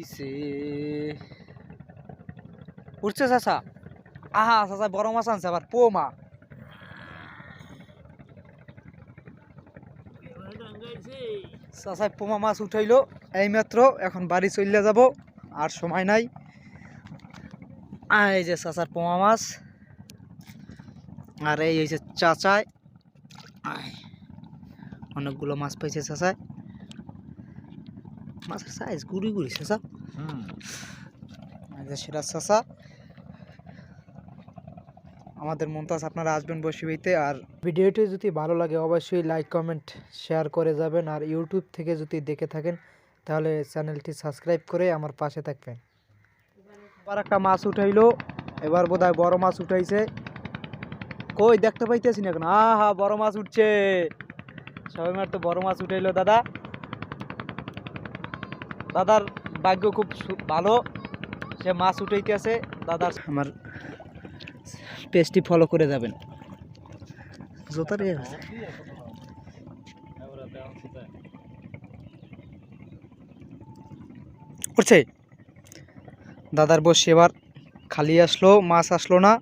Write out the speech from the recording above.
উঠিছে। উঠছে চাচা। আহা, চাচা বড় মাছ আনছে আবার পো মা চাচাই পোমা মাছ উঠাইলো। এইমাত্র এখন বাড়ি চলে যাব আর সময় নাই। এই যে চাচার পোমা মাছ। আর এই হয়েছে চাচায় অনেকগুলো মাছ পাইছে চাচায় মাছের সাইজ গুড়ি গুড়ি যে সেটা চাচা। আমাদের মমতাজ আপনারা আসবেন বসিবিতে আর ভিডিওটি যদি ভালো লাগে অবশ্যই লাইক কমেন্ট শেয়ার করে যাবেন আর ইউটিউব থেকে যদি দেখে থাকেন তাহলে চ্যানেলটি সাবস্ক্রাইব করে আমার পাশে থাকবেন। আবার একটা মাছ উঠাইলো এবার বোধহয় বড় মাছ উঠাইছে। কই দেখতে পাইতেছি না এখন। আহা বড় মাছ উঠছে। সবাই মার তো বড় মাছ উঠাইলো দাদা। দাদার ভাগ্য খুব ভালো। সে মাছ উঠাইতেছে, দাদার আমার পেজটি ফলো করে যাবেন। জোতারে দাদার বসে এবার খালি আসলো, মাছ আসলো না।